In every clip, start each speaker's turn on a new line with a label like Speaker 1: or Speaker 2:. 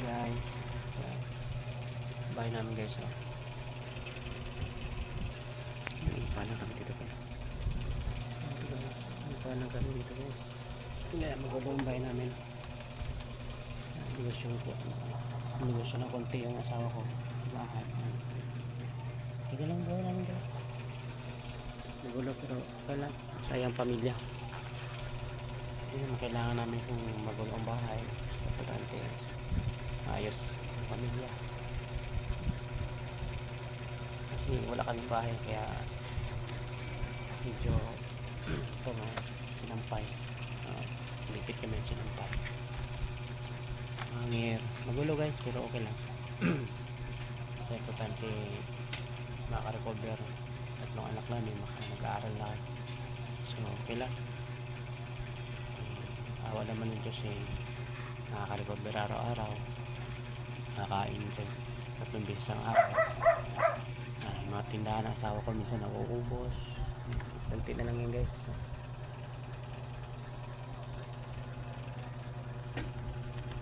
Speaker 1: guys. Bahay namin guys. Oh. Paano kami dito guys. May paano kami dito guys. Ang bahay namin. Negosyo po. Negosyo na konti yung asawa ko. Bahay. Tigil lang buhay namin guys. Magulo pero kailan sayang pamilya. Naman kailangan namin kung magulo ang bahay. Importante ayos ang pamilya. Kasi wala kaming bahay kaya medyo ito mga sinampay. Uh, lipit kami ng sinampay. Hangir. Magulo guys pero okay lang. Kaya importante makarecover tatlong anak namin mag-aaral na so okay lang awa naman ng Diyos eh nakaka-recover araw-araw nakakain din. Tatlong beses ang araw. Ah, mga tindahan ng asawa ko minsan nauubos. Kunti na lang yun guys.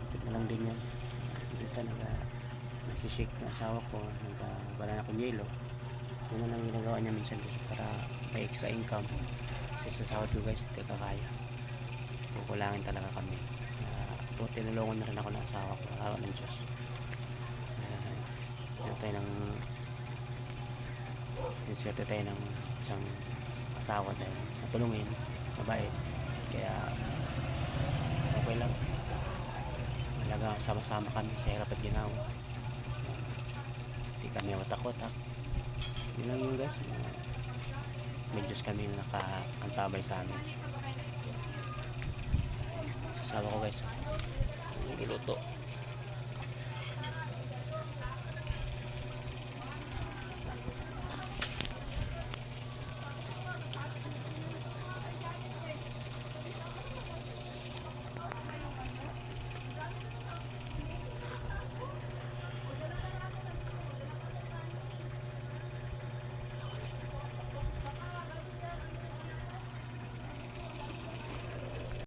Speaker 1: Kunti na lang din yan minsan naga nagsishake ng asawa ko nagabala na akong yelo. Yun na lang ginagawa niya minsan guys para may extra income. Kasi sa sahod ko guys hindi kakaya kukulangin talaga kami. Uh, tinulungan na rin ako ng asawa ko. Awa ng Diyos tayo ng sinswerte tayo ng isang asawa dahil natulungin mabait kaya okay lang. Talaga sama-sama kami sa hirap at ginawa. Hindi kami watak-watak yun lang yun guys. May Diyos kami na nakakantabay sa amin. Sasawa ko guys. Niluto